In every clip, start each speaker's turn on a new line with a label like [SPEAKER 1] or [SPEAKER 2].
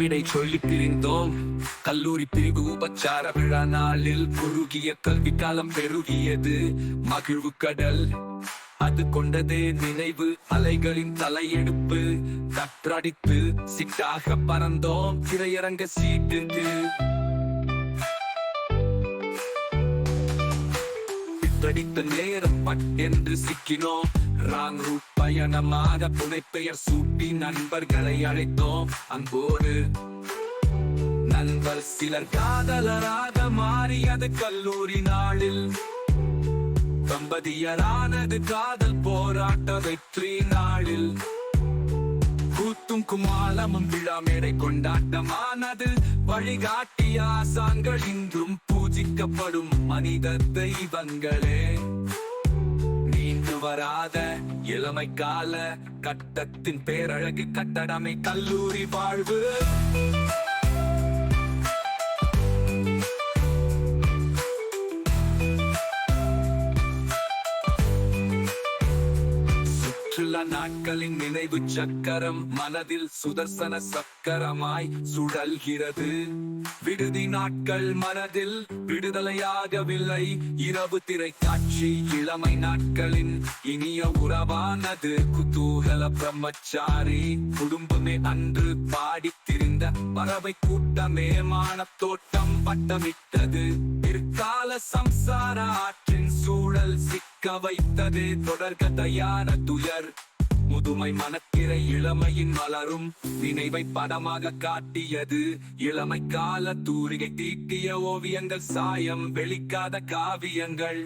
[SPEAKER 1] விடை சொல்லி பிரிந்தோம் கல்லூரி பிரிவு உபச்சார விழா நாளில் குறுகிய கல்வி காலம் பெருகியது. மகிழ்வு கடல் அது கொண்டதே நினைவு. அலைகளின் தலையெடுப்பு தற்றடித்து சிட்டாக பறந்தோம். திரையரங்க சீட்டுக்கு. பித்தடித்த நேரம் பட்டென்று சிக்கினோம். ராங் ரூட் பயணமாக புனைப்பெயர் சூட்டி நண்பர்களை அழைத்தோம். அன்போடு நண்பர் சிலர் காதலராக மாறியது கல்லூரி நாளில். தம்பதியரானது காதல் போராட்ட வெற்றி நாளில். கூத்தும் குமாலமும் விழா மேடை கொண்டாட்டமானது. வழிகாட்டிய ஆசான்கள் இன்றும் பூஜிக்கப்படும் மனித தெய்வங்களே. நீண்டு வராத இளமை கால கட்டத்தின் பேரழகு கட்டடமை கல்லூரி வாழ்வு. சுற்றுலா நாட்களின் நினைவு சக்கரம் மனதில் சுதர்சன சக்கரமாய் சுழல்கிறது. விடுதி நாட்கள் மனதில் விடுதலையாகவில்லை. இரவு திரை காட்சி இளமை நாட்களின் இனிய உறவானது. குதூகல பிரம்மச்சாரி குடும்பமே அன்று பாடித்திருந்த பறவை கூட்டமே மானத்தோட்டம் பட்டமிட்டது. பிற்கால சம்சார ஆற்றின் சூழல் சிக்க வைத்தது தொடர்கதையான துயர் முதுமை மனத்திரை இளமையின் மலரும். நினைவை படமாக காட்டியது இளமை கால தூரிகை தீட்டிய ஓவியங்கள் சாயம் வெளிக்காத காவியங்கள்.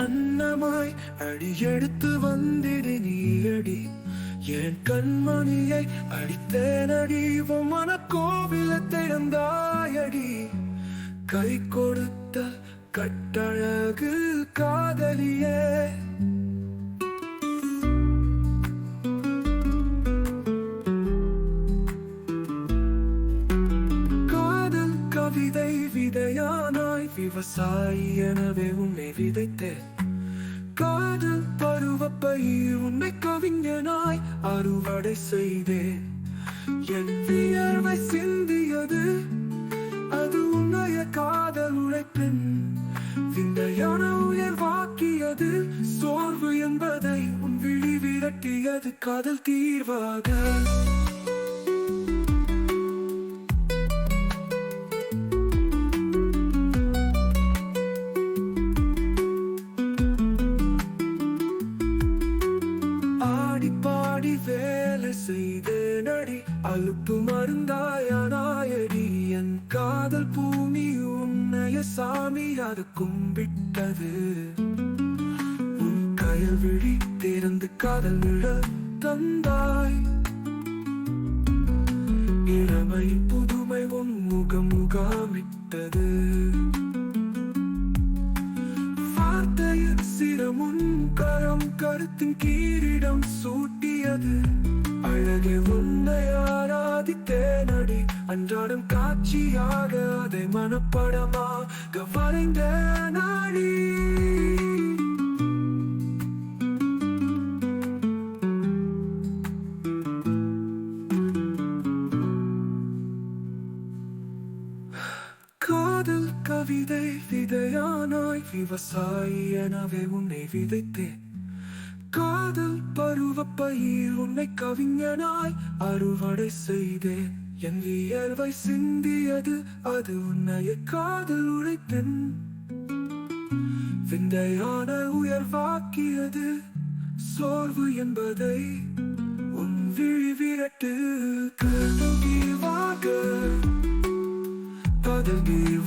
[SPEAKER 1] அன்னமாய் அடி எடுத்து வந்திடு நீயடி. என் கண்மணியை அடித்தேனடி உன் மனக்கோவில திறந்தாயடி. கை கொடுத்த கட்டழகு காதலியே. விதையானாய் எனவே உன்னை விதைத்தேன். காதல் பருவ பயிர் உன்னை கவிஞனாய் அறுவடை செய்தேன். என் வியர்வை சிந்தியது அது உன்னைய காதல் உழைப்பின் விந்தையான உயர் வாக்கியது சோர்வு என்பதை உன் விழி விரட்டியது காதல் தீர்வாக. ஆடி பாடி வேலை செய்து நடி அலுப்பு மருந்தாயடி என் காதல் பூமி உன்னைய சாமி அது கும்பிட்டது. உன் கயல் விழி திறந்து காதல் விழ தந்தாய். இளமை புதுமை உன் முகம் முகாமிட்டது. கருத்தும் கீரிடம் சூட்டியது. அழகே உன்னை ஆராதித்தேனடி. அன்றாடம் காட்சியாக அதை மனப்படமாக வரைந்த நாடி காதல் கவிதை விதையானாய். விவசாயி எனவே உன்னை விதைத்தேன். காதல் பருவ பயிர் உன்னை கவிஞனாய் அறுவடை செய்தேன். என் வியர்வை சிந்தியது அது உன்னை காதல் உழைத்தென் விந்தையான உயர்வாக்கியது சோர்வு என்பதை உன் கதவி வாக கதல்